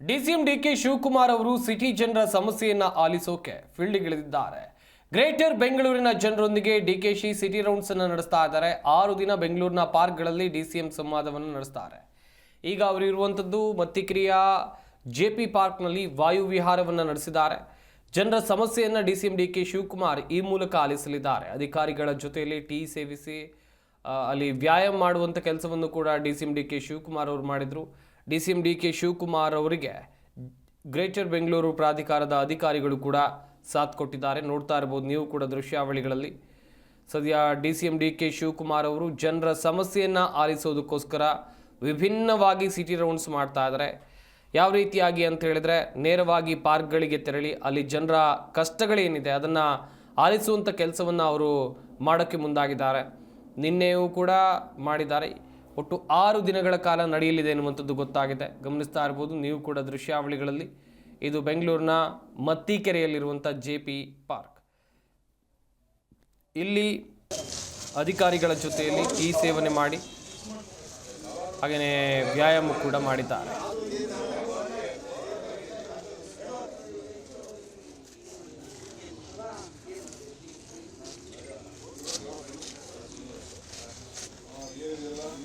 DCM DK Shivakumar ಅವರು city ಜನರ ಸಮಸ್ಯೆಯನ್ನ ಆಲಿಸೋಕೆ ಫೀಲ್ಡ್ಗಿಳಿದಿದ್ದಾರೆ. ಗ್ರೇಟರ್ ಬೆಂಗಳೂರಿನ ಜನರೊಂದಿಗೆ ಡಿಕೆಶಿ ಸಿಟಿ ರೌಂಡ್ಸ್ ಅನ್ನು ನಡೆಸ್ತಾ ಇದ್ದಾರೆ. ಆರು ದಿನ ಬೆಂಗಳೂರಿನ ಪಾರ್ಕ್ಗಳಲ್ಲಿ ಡಿಸಿಎಂ ಸಂವಾದವನ್ನು ನಡೆಸ್ತಾರೆ. ಈಗ ಅವರು ಇರುವಂಥದ್ದು ಮತ್ತಿಕ್ರಿಯ ಜೆ ಪಿ ಪಾರ್ಕ್ನಲ್ಲಿ ವಾಯು ವಿಹಾರವನ್ನು ನಡೆಸಿದ್ದಾರೆ. ಜನರ ಸಮಸ್ಯೆಯನ್ನು D C M D K Shivakumar ಈ ಮೂಲಕ ಆಲಿಸಲಿದ್ದಾರೆ. ಅಧಿಕಾರಿಗಳ ಜೊತೆಯಲ್ಲಿ ಟೀ ಸೇವಿಸಿ, ಅಲ್ಲಿ ವ್ಯಾಯಾಮ ಮಾಡುವಂಥ ಕೆಲಸವನ್ನು ಕೂಡ D C M D K Shivakumar ಅವರು ಮಾಡಿದರು. D C M D K Shivakumar ಅವರಿಗೆ ಗ್ರೇಟರ್ ಬೆಂಗಳೂರು ಪ್ರಾಧಿಕಾರದ ಅಧಿಕಾರಿಗಳು ಕೂಡ ಸಾಥ್ ಕೊಟ್ಟಿದ್ದಾರೆ. ನೋಡ್ತಾ ಇರ್ಬೋದು ನೀವು ಕೂಡ ದೃಶ್ಯಾವಳಿಗಳಲ್ಲಿ. ಸದ್ಯ D C M D K Shivakumar ಅವರು ಜನರ ಸಮಸ್ಯೆಯನ್ನು ಆಲಿಸೋದಕ್ಕೋಸ್ಕರ ವಿಭಿನ್ನವಾಗಿ ಸಿಟಿ ರೌಂಡ್ಸ್ ಮಾಡ್ತಾ ಇದ್ದಾರೆ. ಯಾವ ರೀತಿಯಾಗಿ ಅಂತ ಹೇಳಿದ್ರೆ ನೇರವಾಗಿ ಪಾರ್ಕ್ಗಳಿಗೆ ತೆರಳಿ ಅಲ್ಲಿ ಜನರ ಕಷ್ಟಗಳೇನಿದೆ ಅದನ್ನು ಆಲಿಸುವಂಥ ಕೆಲಸವನ್ನು ಅವರು ಮಾಡೋಕ್ಕೆ ಮುಂದಾಗಿದ್ದಾರೆ. ನಿನ್ನೆಯೂ ಕೂಡ ಮಾಡಿದ್ದಾರೆ. ಒಟ್ಟು ಆರು ದಿನಗಳ ಕಾಲ ನಡೆಯಲಿದೆ ಎನ್ನುವಂಥದ್ದು ಗೊತ್ತಾಗಿದೆ. ಗಮನಿಸ್ತಾ ಇರ್ಬೋದು, ನೀವು ಕೂಡ ದೃಶ್ಯಾವಳಿಗಳಲ್ಲಿ ಇದು ಬೆಂಗಳೂರಿನ ಮತ್ತಿಕೆರೆಯಲ್ಲಿರುವಂಥ ಜೆ ಪಿ ಪಾರ್ಕ್. ಇಲ್ಲಿ ಅಧಿಕಾರಿಗಳ ಜೊತೆಯಲ್ಲಿ ಟೀ ಸೇವನೆ ಮಾಡಿ, ಹಾಗೆಯೇ ವ್ಯಾಯಾಮ ಕೂಡ ಮಾಡಿದ್ದಾರೆ.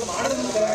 ಮಾಡಿದ್ರೆ